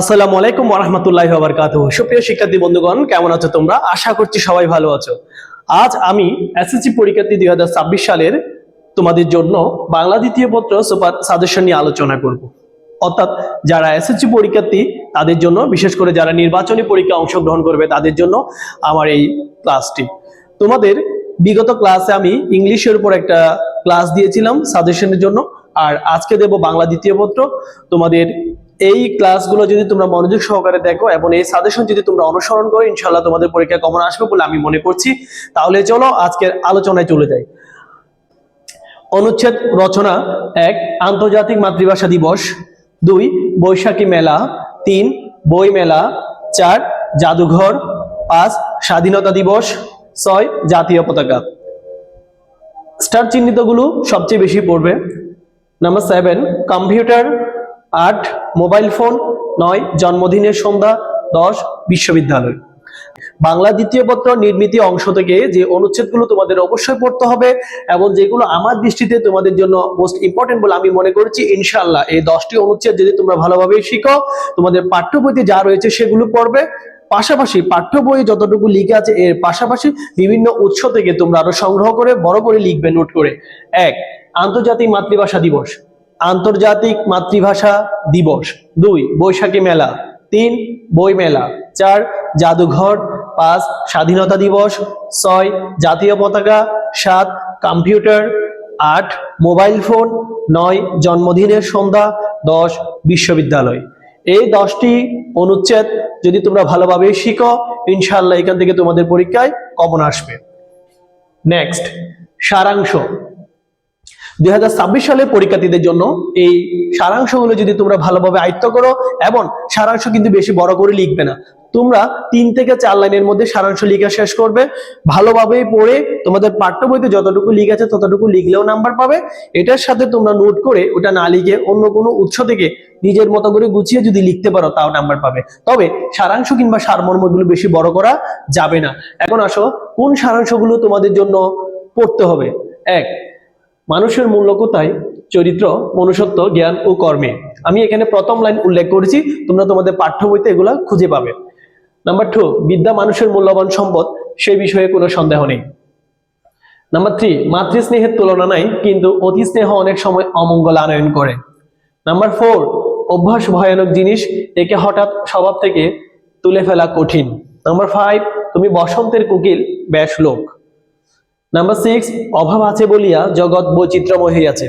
আসসালামু আলাইকুম ওরহামতুল্লাহ বারকাত সুপ্রিয় শিক্ষার্থী বন্ধুগণ, কেমন আছো তোমরা? আশা করছি সবাই ভালো আছো। আজ আমি এসএসসি পরীক্ষার্থী দুই হাজার ছাব্বিশ সালের তোমাদের জন্য বাংলা দ্বিতীয় পত্র সুপার সাজেশন নিয়ে আলোচনা করব। অর্থাৎ যারা এসএসসি পরীক্ষার্থী, তাদের জন্য, বিশেষ করে যারা নির্বাচনী পরীক্ষা অংশগ্রহণ করবে, তাদের জন্য আমার এই ক্লাসটি। তোমাদের বিগত ক্লাসে আমি ইংলিশের উপর একটা ক্লাস দিয়েছিলাম সাজেশনের জন্য। আর আজকে দেব বাংলা দ্বিতীয় পত্র। তোমাদের এই ক্লাসগুলো যদি তোমরা মনোযোগ সহকারে দেখো এবং এই সাজেশন যদি তোমরা অনুসরণ করো ইনশাল্লাহ তোমাদের পরীক্ষা কমন আসবে বলে আমি মনে করছি। তাহলে চলো আজকের আলোচনায় চলে যাই। অনুচ্ছেদ রচনা এক, আন্তর্জাতিক মাতৃভাষা দিবস। দুই, বৈশাখী মেলা। তিন, বই মেলা। চার, জাদুঘর। পাঁচ, স্বাধীনতা দিবস। ছয়, জাতীয় পতাকা। স্টার চিহ্নিতগুলো সবচেয়ে বেশি পড়বে। নাম্বার সেভেন কম্পিউটার আট মোবাইল ফোন নয়, জন্মদিনের সন্ধ্যা, দশ, বিশ্ববিদ্যালয়। বাংলা দ্বিতীয় পত্র নির্মিতি অংশ থেকে যে অনুচ্ছেদগুলো তোমাদের অবশ্যই পড়তে হবে এবং যেগুলো আমার দৃষ্টিতে তোমাদের জন্য মোস্ট ইম্পর্টেন্ট বলে আমি মনে করছি ইনশাল্লাহ এই দশটি অনুচ্ছেদ যদি তোমরা ভালোভাবে শিখো, তোমাদের পাঠ্য বইতে যা রয়েছে সেগুলো পড়বে। পাশাপাশি পাঠ্য বই যতটুকু লিখে আছে, এর পাশাপাশি বিভিন্ন উৎস থেকে তোমরা আরও সংগ্রহ করে, বড় করে লিখবে নোট করে। এক আন্তর্জাতিক মাতৃভাষা দিবস। আন্তর্জাতিক মাতৃভাষা দিবস। দুই, বৈশাখী মেলা। তিন বই মেলা চার, জাদুঘর। পাঁচ, স্বাধীনতা দিবস। ছয়, জাতীয় পতাকা। সাত, কম্পিউটার। আট, মোবাইল ফোন। নয়, জন্মদিনের সন্ধ্যা। দশ, বিশ্ববিদ্যালয়। এই দশটি অনুচ্ছেদ যদি তোমরা ভালোভাবে শিখো ইনশাল্লাহ এখান থেকে তোমাদের পরীক্ষায় কমন আসবে। নেক্সট সারাংশ। দুই হাজার ছাব্বিশ সালে পরীক্ষার্থীদের জন্য এই সারাংশগুলো যদি তোমরা ভালোভাবে আয়ত্ত করো, এবং সারাংশ কিন্তু বেশি বড় করে লিখবে না। তোমরা তিন থেকে চার লাইনের মধ্যে সারাংশ লিখা শেষ করবে। ভালোভাবে পড়ে তোমাদের পাঠ্য বইতে যতটুকু লিখেছে ততটুকু লিখলেও নাম্বার পাবে। এটার সাথে তোমরা নোট করে ওটা না লিখে অন্য কোনো উৎস থেকে নিজের মতো করে গুছিয়ে যদি লিখতে পারো, তাও নাম্বার পাবে। তবে সারাংশ কিংবা সারমর্মগুলো বেশি বড় করা যাবে না। এখন আসো, কোন সারাংশগুলো তোমাদের জন্য পড়তে হবে? এক মানুষের মূল্য কোথায় চরিত্র, মনুষ্যত্ব, জ্ঞান ও কর্মে। আমি এখানে প্রথম লাইন উল্লেখ করেছি, তোমরা তোমাদের পাঠ্য বইতে এগুলা খুঁজে পাবে। নাম্বার টু বিদ্যা মানুষের মূল্যবান সম্পদ সেই বিষয়ে কোনো সন্দেহ নেই। নাম্বার থ্রি মাতৃস্নেহের তুলনা নাই, কিন্তু অতি স্নেহ অনেক সময় অমঙ্গল আনয়ন করে। নাম্বার ফোর অভ্যাস ভয়ানক জিনিস, একে হঠাৎ স্বভাব থেকে তুলে ফেলা কঠিন। নাম্বার ফাইভ তুমি বসন্তের কোকিল, ব্যাস লোক। নাম্বার সিক্স অভাব আছে বলিয়া জগৎ বৈচিত্র্যময় হইয়াছে।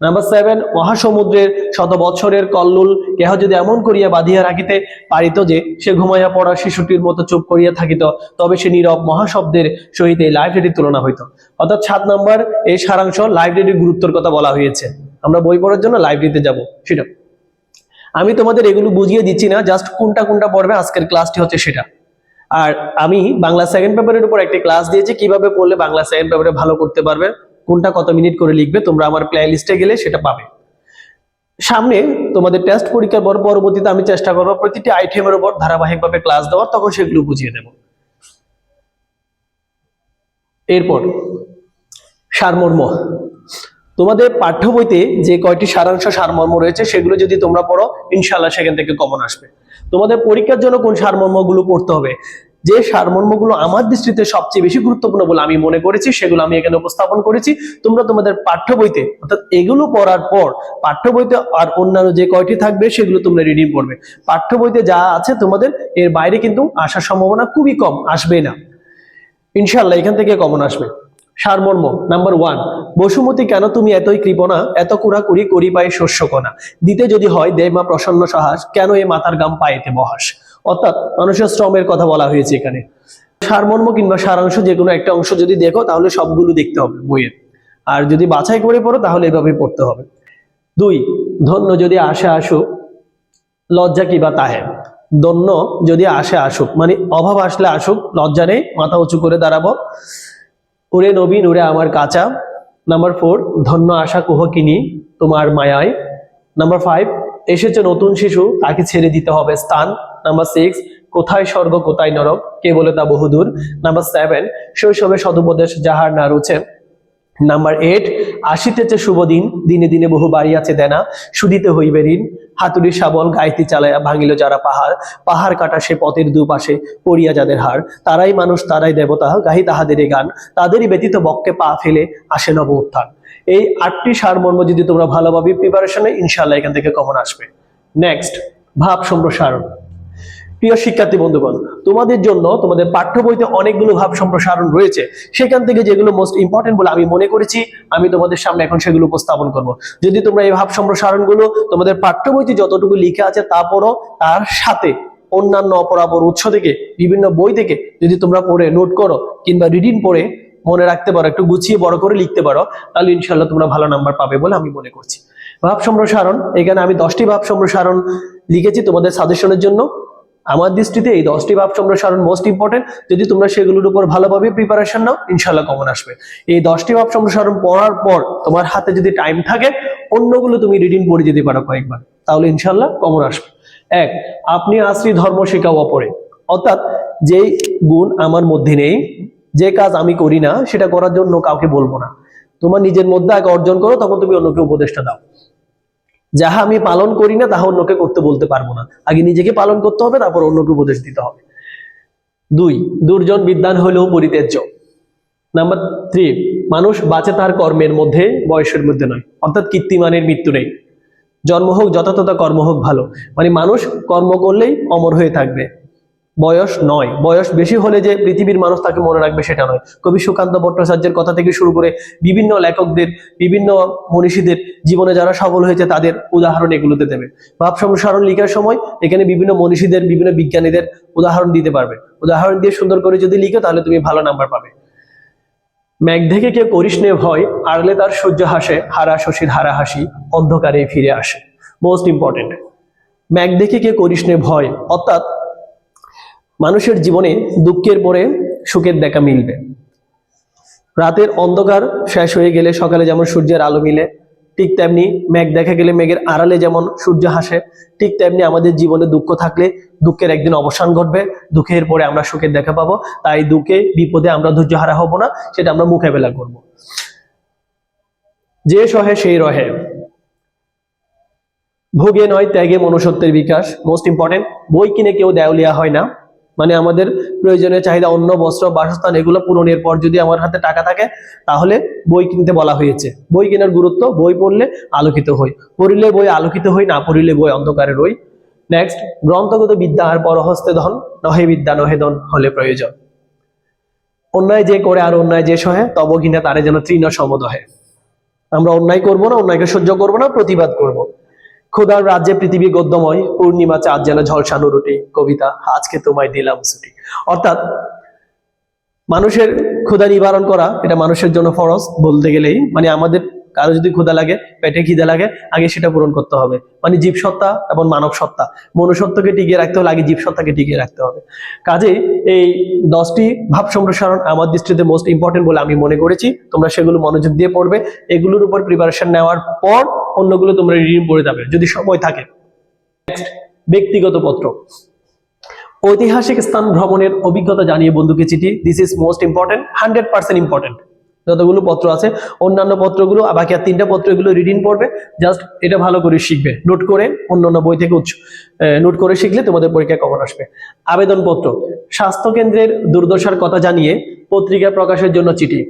নাম্বার সেভেন মহাসমুদ্রের শত বৎসরের কল্লুল কেহ যদি এমন করিয়া বাঁধিয়া রাখিতে পারিত যে, সে ঘুমাইয়া পড়া শিশুটির মতো চুপ করিয়া থাকিত, তবে সে নীরব মহাশব্দের সহিত এই লাইব্রেরির তুলনা হইত। অর্থাৎ সাত নাম্বার এই সারাংশ লাইব্রেরির গুরুত্বর কথা বলা হয়েছে। আমরা বই পড়ার জন্য লাইব্রেরিতে যাব। সেটা। আমি তোমাদের এগুলো বুঝিয়ে দিচ্ছি না জাস্ট কোনটা কোনটা পড়বে, আজকের ক্লাসটি হচ্ছে সেটা। আর আমি বাংলা সেকেন্ড পেপারের উপর একটি ক্লাস দিয়েছি, কীভাবে পড়লে বাংলা সেকেন্ড পেপারে ভালো করতে পারবে, কোনটা কত মিনিট করে লিখবে, তোমরা আমার প্লে লিস্টে গেলে সেটা পাবে। সামনে তোমাদের টেস্ট পরীক্ষার পর পরবর্তীতে আমি চেষ্টা করব প্রতিটি আইটেমের উপর ধারাবাহিকভাবে ক্লাস দেওয়ার, তখন সেগুলো বুঝিয়ে দেব। এরপর, সারমর্ম। তোমাদের পাঠ্য বইতে যে কয়টি সারাংশ সারমর্ম রয়েছে, সেগুলো যদি তোমরা পড়ো ইনশাল্লাহ সেখান থেকে কমন আসবে। তোমাদের পরীক্ষার জন্য কোন সারমর্মগুলো পড়তে হবে? যে সারমর্মগুলো আমার দৃষ্টিতে সবচেয়ে বেশি গুরুত্বপূর্ণ বলে আমি মনে করেছি, সেগুলো আমি এখানে উপস্থাপন করেছি। তোমরা তোমাদের পাঠ্য বইতে, অর্থাৎ এগুলো পড়ার পর পাঠ্য বইতে আর অন্যান্য যে কয়টি থাকবে, সেগুলো তোমরা রিডিং করবে। পাঠ্য বইতে যা আছে তোমাদের, এর বাইরে কিন্তু আসার সম্ভাবনা খুবই কম আসবে না। ইনশাল্লাহ এখান থেকে কমন আসবে। সারমর্ম নাম্বার ওয়ান বসুমতী কেন তুমি এতই কৃপণা, এত কুড়াকুড়ি করি পায়ে শস্য কণা দিতে যদি হয় দেমা প্রসন্ন সাহস, কেন এ মাতার গাম পায়েতে বহাস? অর্থাৎ মানুষের শ্রমের কথা বলা হয়েছে এখানে। সারমর্ম কিংবা সারাংশ যে কোনো একটা অংশ যদি দেখো, তাহলে সবগুলো দেখতে হবে বইয়ের আর যদি বাছাই করে পড়ো, তাহলে এভাবে পড়তে হবে। দুই, ধন্য যদি আসে আসুক, লজ্জা কিবা তাহে? দন্য যদি আসে আসুক মানে অভাব আসলে আসুক, লজ্জা নেই, মাথা উঁচু করে দাঁড়াবো। ওরে নবীন, ওরে আমার কাঁচা। নাম্বার ফোর ধন্য আশা কুহকিনী তোমার মায়ায়। নাম্বার ফাইভ এসেছে নতুন শিশু, তাকে ছেড়ে দিতে হবে স্থান। নাম্বার সিক্স কোথায় স্বর্গ, কোথায় নরক? কে বলে তা বহুদূর? নাম্বার সেভেন শৈশবে সদুপদেশ যাহার না রুচে। নাম্বার এইট আসিতেছে শুভ দিন, দিনে দিনে বহু বাড়ি আছে দেনা, সুদিতে হইবে ঋণ। হাতুড়ি শাবল গাইতি চালায় ভাঙিল যারা পাহাড় পাহাড় কাটা সে পথের দুপাশে পড়িয়া যাদের হার তারাই মানুষ, তারাই দেবতা, গাহি তাহাদেরই গান। তাদেরই ব্যতীত বককে পা ফেলে আসে নব উত্থান। এই আটটি সারমর্ম যদি তোমরা ভালোভাবে প্রিপারেশনে ইনশাল্লাহ এখান থেকে কমন আসবে। নেক্সট ভাব সম্প্রসারণ প্রিয় শিক্ষার্থী বন্ধুগণ, তোমাদের জন্য তোমাদের পাঠ্য বইতে অনেকগুলো ভাব সম্প্রসারণ রয়েছে। সেখান থেকে যেগুলো মোস্ট ইম্পর্টেন্ট বলে আমি মনে করেছি, আমি তোমাদের সামনে এখন সেগুলো উপস্থাপন করব। যদি তোমরা এই ভাব সম্প্রসারণগুলো তোমাদের পাঠ্য বইতে যতটুকু লিখে আছে তা পড়ো, তার সাথে অন্যান্য অপরাপর উৎস থেকে, বিভিন্ন বই থেকে যদি তোমরা পড়ে নোট করো কিংবা রিডিং পড়ে মনে রাখতে পারো, একটু গুছিয়ে বড় করে লিখতে পারো, তাহলে ইনশাল্লাহ তোমরা ভালো নাম্বার পাবে বলে আমি মনে করছি। ভাব সম্প্রসারণ, এখানে আমি দশটি ভাব সম্প্রসারণ লিখেছি তোমাদের সাজেশনের জন্য। আমার দৃষ্টিতে এই দশটি ভাব সম্প্রসারণ মোস্ট ইম্পর্টেন্ট যদি তোমরা সেগুলোর উপর ভালোভাবে প্রিপারেশন নাও ইনশাল্লাহ কমন আসবে। এই দশটি ভাব সম্প্রসারণ পড়ার পর তোমার হাতে যদি টাইম থাকে, অন্যগুলো তুমি রিডিং পড়ে যেতে পারো কয়েকবার। তাহলে ইনশাল্লাহ কমন আসবে। এক, আপনি আশ্রী ধর্ম শেখাও অপরে। অর্থাৎ যেই গুণ আমার মধ্যে নেই, যে কাজ আমি করি না, সেটা করার জন্য কাউকে বলব না। তোমার নিজের মধ্যে আগে অর্জন করো, তখন তুমি অন্যকে উপদেশটা দাও। যাহা আমি পালন করি না, তাহা অন্যকে করতে বলতে পারব না। আগে নিজেকে পালন করতে হবে, তারপর অন্যকে উপদেশ দিতে হবে। দুই, দুর্জন বিদ্যান হলেও পরিত্যাজ্য নাম্বার থ্রি, মানুষ বাঁচে তার কর্মের মধ্যে, বয়সের মধ্যে নয়। অর্থাৎ কীর্তিমানের মৃত্যু নেই। জন্ম হোক, যথাযথ কর্ম হোক, ভালো। মানে মানুষ কর্ম করলেই অমর হয়ে থাকবে। বয়স নয়। বয়স বেশি হলে যে পৃথিবীর মানুষ তাকে মনে রাখবে সেটা নয়। কবি সুকান্ত ভট্টাচার্যের কথা থেকে শুরু করে বিভিন্ন লেখকদের, বিভিন্ন মনীষীদের জীবনে যারা সফল হয়েছে তাদের উদাহরণ এগুলোতে দেবে। ভাব সম্প্রসারণ লিখার সময় এখানে বিভিন্ন মনীষীদের, বিভিন্ন বিজ্ঞানীদের উদাহরণ দিতে পারবে। উদাহরণ দিয়ে সুন্দর করে যদি লিখো তাহলে তুমি ভালো নাম্বার পাবে। মেঘ দেখে কেউ করিস নে ভয়, আড়লে তার সূর্য হাসে, হারা শশীর হারা হাসি অন্ধকারে ফিরে আসে। মোস্ট ইম্পর্টেন্ট মেঘ দেখে কে করিস নে ভয়, অর্থাৎ মানুষের জীবনে দুঃখের পরে সুখের দেখা মিলবে। রাতের অন্ধকার শেষ হয়ে গেলে সকালে যেমন সূর্যের আলো মিলে, ঠিক তেমনি মেঘ দেখা গেলে মেঘের আড়ালে যেমন সূর্য হাসে, ঠিক তেমনি আমাদের জীবনে দুঃখ থাকলে দুঃখের একদিন অবসান ঘটবে, দুঃখের পরে আমরা সুখের দেখা পাবো। তাই দুঃখে, বিপদে আমরা ধৈর্য হারা হব না, সেটা আমরা মোকাবেলা করব। যে সহে সেই রহে। ভোগে নয় ত্যাগে মনুষ্যত্বের বিকাশ। মোস্ট ইম্পর্টেন্ট বই কিনে কেউ দেওলিয়া হয় না। মানে আমাদের প্রয়োজনীয় চাহিদা অন্য বস্ত্র, বাসস্থান, এগুলো পূরণের পর যদি আমার হাতে টাকা থাকে, তাহলে বই কিনতে বলা হয়েছে। বই কেনার গুরুত্ব, বই পড়লে আলোকিত হই। পড়িলে বই আলোকিত হই, না পড়িলে বই অন্ধকারে রই। নেক্সট গ্রন্থগত বিদ্যা আর পরহস্তে ধন, নহে বিদ্যা, নহে ধন হলে প্রয়োজন। অন্যায় যে করে আর অন্যায় যে সহে, তব কিনা তারে যেন তৃণ সমদহে। আমরা অন্যায় করব না, অন্যায়কে সহ্য করব না, প্রতিবাদ করব। খোদার রাজ্যে পৃথিবী গদ্যময়, পূর্ণিমা চাঁদ যেন ঝলসানো রুটি। কবিতা, আজকে তোমায় দিলাম ছুটি। অর্থাৎ মানুষের ক্ষুধা নিবারণ করা, এটা মানুষের জন্য ফরজ বলতে গেলেই মানে আমাদের কারও যদি ক্ষুধা লাগে, পেটে খিদে লাগে, আগে সেটা পূরণ করতে হবে। মানে জীবসত্তা এবং মানব সত্তা মনুষ্যত্বকে টিকিয়ে রাখতে হলে আগে জীবসত্তাকে টিকিয়ে রাখতে হবে। কাজেই এই দশটি ভাব সম্প্রসারণ আমার দৃষ্টিতে মোস্ট ইম্পর্টেন্ট বলে আমি মনে করেছি। তোমরা সেগুলো মনোযোগ দিয়ে পড়বে। এগুলোর উপর প্রিপারেশন নেওয়ার পর অন্যগুলো তোমরা রিডিং পড়ে যাবে, যদি সময় থাকে। ব্যক্তিগত পত্র। ঐতিহাসিক স্থান ভ্রমণের অভিজ্ঞতা জানিয়ে বন্ধুকে চিঠি। This is most important hundred percent important যতগুলো পত্র আছে, অন্যান্য পত্রগুলো বাকি আর তিনটা পত্র এগুলো রিডিং পড়বে জাস্ট এটা ভালো করে শিখবে। নোট করে অন্য অন্য বই থেকে উৎস নোট করে শিখলে তোমাদের পরীক্ষা কখন আসবে। আবেদনপত্র। স্বাস্থ্য কেন্দ্রের দুর্দশার কথা জানিয়ে পত্রিকা প্রকাশের জন্য চিঠি।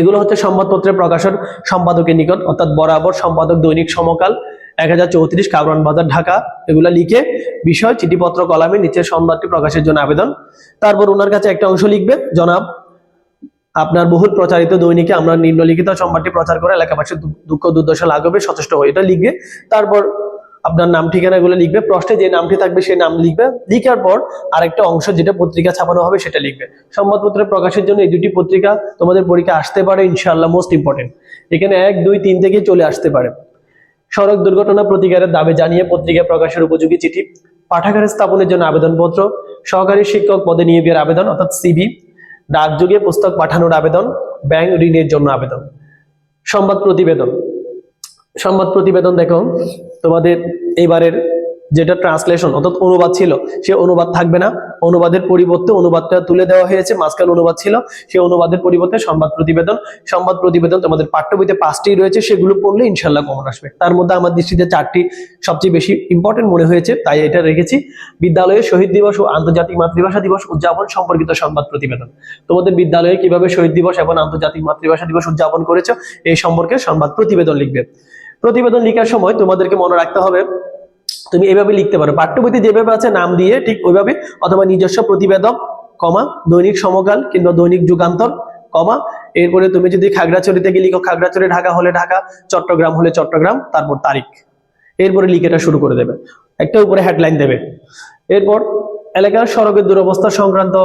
এগুলো হচ্ছে সংবাদপত্রের প্রকাশন সম্পাদকের নিকট, অর্থাৎ বরাবর সম্পাদক দৈনিক সমকাল এক হাজার চৌত্রিশ কাবরান বাজার, ঢাকা। এগুলা লিখে বিষয়, চিঠিপত্র, কলামে নিচের সংবাদটি প্রকাশের জন্য আবেদন। তারপর ওনার কাছে একটা অংশ লিখবে, জনাব আপনার বহুল প্রচারিত দৈনিকে আমরা নিম্নলিখিত সংবাদটি প্রচার করে এলাকাবাসীর দুঃখ দুর্দশা লাঘবে, সচেষ্ট হই এটা লিখবে, তারপর আপনার নাম ঠিকানা এগুলো লিখবে, প্রশ্নে যে নামটি থাকবে সেই নাম লিখবে, লিখার পর আরেকটা অংশ যেটা পত্রিকা ছাপানো হবে সেটা লিখবে। সংবাদপত্রের প্রকাশের জন্য এই দুটি পত্রিকা তোমাদের পরীক্ষা আসতে পারে, ইনশাআল্লাহ মোস্ট ইম্পর্টেন্ট এখানে এক, দুই, তিন থেকে চলে আসতে পারে। সড়ক দুর্ঘটনা প্রতিকারের দাবি জানিয়ে পত্রিকা প্রকাশের উপযোগী চিঠি। পাঠাগার স্থাপনের জন্য আবেদনপত্র। সহকারী শিক্ষক পদে নিয়োগের আবেদন, অর্থাৎ সিবি ডাকযোগে পুস্তক পাঠানোর আবেদন, ব্যাংক ঋণের জন্য আবেদন। সংবাদ প্রতিবেদন। সংবাদ প্রতিবেদন দেখো, তোমাদের এবারের যেটা ট্রান্সলেশন অর্থাৎ অনুবাদ ছিল, সে অনুবাদ থাকবে না। অনুবাদের পরিবর্তে অনুবাদটা তুলে দেওয়া হয়েছে, মাঝখানে অনুবাদ ছিল। সে অনুবাদের পরিবর্তে সংবাদ প্রতিবেদন সংবাদ প্রতিবেদন তোমাদের পাঠ্য বইতে পাঁচটি রয়েছে, সেগুলো পড়লে ইনশাল্লাহ কমন আসবে। তার মধ্যে আমার দৃষ্টিতে চারটি সবচেয়ে বেশি ইম্পর্টেন্ট মনে হয়েছে, তাই এটা রেখেছি। বিদ্যালয়ে শহীদ দিবস ও আন্তর্জাতিক মাতৃভাষা দিবস উদযাপন সম্পর্কিত সংবাদ প্রতিবেদন। তোমাদের বিদ্যালয়ে কীভাবে শহীদ দিবস এবং আন্তর্জাতিক মাতৃভাষা দিবস উদযাপন করেছ, এই সম্পর্কে সংবাদ প্রতিবেদন লিখবে। প্রতিবেদন লিখার সময় তোমাদেরকে মনে রাখতে হবে তুমি এভাবে লিখতে পারো। পাঠ্য বইতে যেভাবে আছে নাম দিয়ে ঠিক ওইভাবে, অথবা নিজস্ব প্রতিবেদক, কমা, দৈনিক সমকাল কিংবা দৈনিক যুগান্তর, কমা। এরপরে তুমি যদি খাগড়াছড়ি থেকে লিখো, খাগড়াছড়ি ঢাকা হলে ঢাকা, চট্টগ্রাম হলে চট্টগ্রাম, তারপর তারিখ। এরপরে লিখেটা শুরু করে দেবে। একটা উপরে হেডলাইন দেবে। এরপর এলাকার সড়কের দুরবস্থা সংক্রান্ত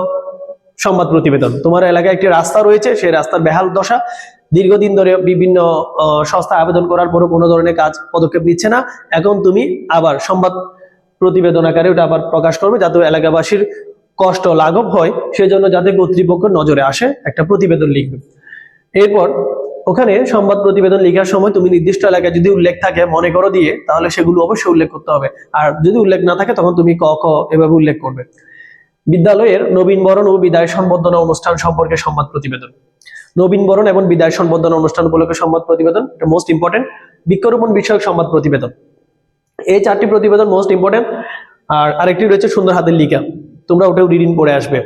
সংবাদ প্রতিবেদন। তোমার এলাকায় একটি রাস্তা রয়েছে, সেই রাস্তার বেহাল দশা। দীর্ঘদিন ধরে বিভিন্ন সংস্থা আবেদন করার পরও কোনো ধরনের কাজ পদক্ষেপ নিচ্ছে না। এখন তুমি আবার সংবাদ প্রতিবেদন আকারে ওটা আবার প্রকাশ করবে যাতে এলাকাবাসীর কষ্ট লাঘব হয়। সেজন্য যাতে কর্তৃপক্ষ নজরে আসে একটা প্রতিবেদন লিখবে। এরপর ওখানে সংবাদ প্রতিবেদন লেখার সময় তুমি নির্দিষ্ট এলাকায় যদি উল্লেখ থাকে মনে করো দিয়ে, তাহলে সেগুলো অবশ্যই উল্লেখ করতে হবে। আর যদি উল্লেখ না থাকে, তখন তুমি ক, খ এভাবে উল্লেখ করবে। বিদ্যালয়ের নবীনবরণ ও বিদায় সম্বর্ধনা অনুষ্ঠান সম্পর্কে সংবাদ প্রতিবেদন। নবীনবরণ এবং বিদায় সম্বর্ধনা অনুষ্ঠান উপলক্ষে সংবাদ প্রতিবেদন, এটা মোস্ট ইম্পর্টেন্ট বৃক্ষরোপণ বিষয়ক সংবাদ প্রতিবেদন। এই চারটি প্রতিবেদন মোস্ট ইম্পর্টেন্ট আর আরেকটি রয়েছে সুন্দর হাতের লিখা তোমরা ওটাও রিডিং পড়ে আসবে।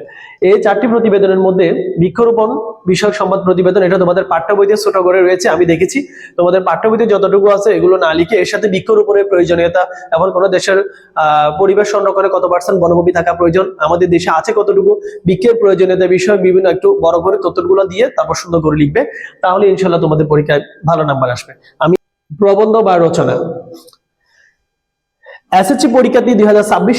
এই চারটি প্রতিবেদনের মধ্যে বৃক্ষরোপণ বিষয়ক সংবাদ প্রতিবেদন, এটা তোমাদের পাঠ্য বইতে ছোট করে রয়েছে, আমি দেখেছি। তোমাদের পাঠ্য বইতে যতটুকু আছে এগুলো না লিখে এর সাথে বৃক্ষরোপণের প্রয়োজনীয়তা এবং কোনো দেশের পরিবেশ সংরক্ষণে কত পার্সেন্ট বনভূমি থাকা প্রয়োজন, আমাদের দেশে আছে কতটুকু বৃক্ষের প্রয়োজনীয়তা বিষয়ক বিভিন্ন একটু বড় করে তথ্যগুলো দিয়ে তারপর সুন্দর করে লিখবে, তাহলে ইনশাল্লাহ তোমাদের পরীক্ষায় ভালো নাম্বার আসবে। আমি প্রবন্ধ বা রচনা। এসএসসি পরীক্ষার্থী দুই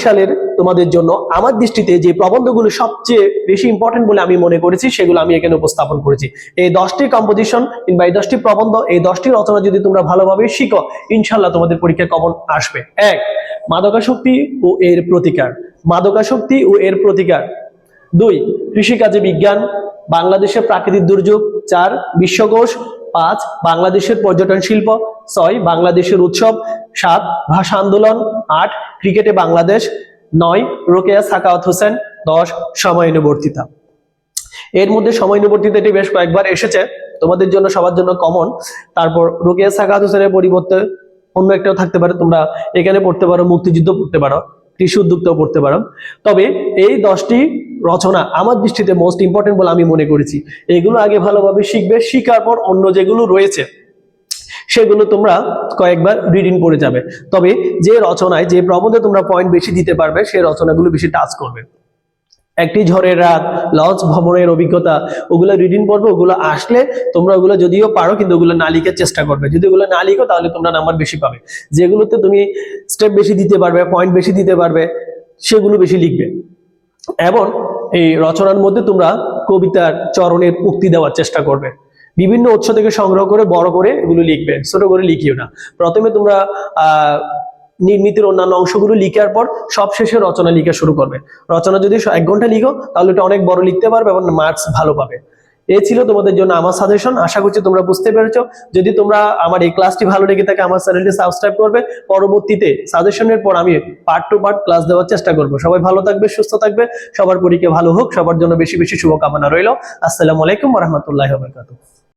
সালের তোমাদের জন্য আমার দৃষ্টিতে যে প্রবন্ধগুলো সবচেয়ে বেশি ইম্পর্টেন্ট বলে আমি মনে করেছি, সেগুলো আমি এখানে উপস্থাপন করেছি। এই দশটি কম্পোজিশন কিংবা এই দশটি প্রবন্ধ, এই দশটি রচনা যদি তোমরা ভালোভাবে শিখো ইনশাল্লাহ তোমাদের পরীক্ষায় কমন আসবে। এক, মাদকাসক্তি ও এর প্রতিকার। মাদকাসক্তি ও এর প্রতিকার। দুই, কৃষিকাজে বিজ্ঞান। বাংলাদেশের প্রাকৃতিক দুর্যোগ। চার, বিশ্বকোষ। পাঁচ, বাংলাদেশের পর্যটন শিল্প। ছয়, বাংলাদেশের উৎসব। সাত, ভাষা আন্দোলন। আট, ক্রিকেটে বাংলাদেশ। নয়, রোকেয়া, সাকাওয়াত হোসেন, দশ সময়ানুবর্তিতা এর মধ্যে সময়ানুবর্তিতা এটি বেশ কয়েকবার এসেছে। তোমাদের জন্য সবার জন্য কমন তারপর রোকেয়া, সাকাওয়াত হোসেনের পরিবর্তে অন্য একটাও থাকতে পারে। তোমরা এখানে পড়তে পারো মুক্তিযুদ্ধ পড়তে পারো, কৃষি উদ্যোক্তাও পড়তে পারো। তবে এই দশটি রচনা আমার দৃষ্টিতে মোস্ট ইম্পর্টেন্ট বলে আমি মনে করেছি। এগুলো আগে ভালোভাবে শিখবে, শিখার পর অন্য যেগুলো রয়েছে সেগুলো তোমরা কয়েকবার রিডিং করে যাবে। তবে যে রচনায়, যে প্রবন্ধে তোমরা পয়েন্ট বেশি দিতে পারবে সেই রচনাগুলো বেশি টাচ করবে। একটি ঝড়ের রাত লঞ্চ ভ্রমণের অভিজ্ঞতা, ওগুলো রিডিং পড়বে, ওগুলো আসলে তোমরা ওগুলো যদিও পারো, কিন্তু ওগুলো না লিখে চেষ্টা করবে। যদি ওগুলো না লিখো, তাহলে তোমরা নাম্বার বেশি পাবে। যেগুলোতে তুমি স্টেপ বেশি দিতে পারবে পয়েন্ট বেশি দিতে পারবে, সেগুলো বেশি লিখবে। এবং এই রচনার মধ্যে তোমরা কবিতার চরণের উক্তি দেওয়ার চেষ্টা করবে। বিভিন্ন উৎস থেকে সংগ্রহ করে, বড় করে এগুলো লিখবে। ছোট করে লিখিও না। প্রথমে তোমরা নির্মিতির অন্যান্য অংশগুলো লিখার পর সব শেষে রচনা লিখা শুরু করবে। রচনা যদি এক ঘণ্টা লিখো, তাহলে এটা অনেক বড় লিখতে পারবে এবং মার্কস ভালো পাবে। এই ছিল তোমাদের জন্য আমার সাজেশন আশা করছি তোমরা বুঝতে পেরেছ। যদি তোমরা আমার এই ক্লাসটি ভালো লেগে থাকে, আমার চ্যানেলটি সাবস্ক্রাইব করবে। পরবর্তীতে সাজেশনের পর আমি পার্ট টু পার্ট ক্লাস দেওয়ার চেষ্টা করব। সবাই ভালো থাকবে, সুস্থ থাকবে। সবার পরীক্ষা ভালো হোক, সবার জন্য বেশি বেশি শুভকামনা রইল। আসসালামু আলাইকুম রহমতুল্লাহ বারকাতুহ।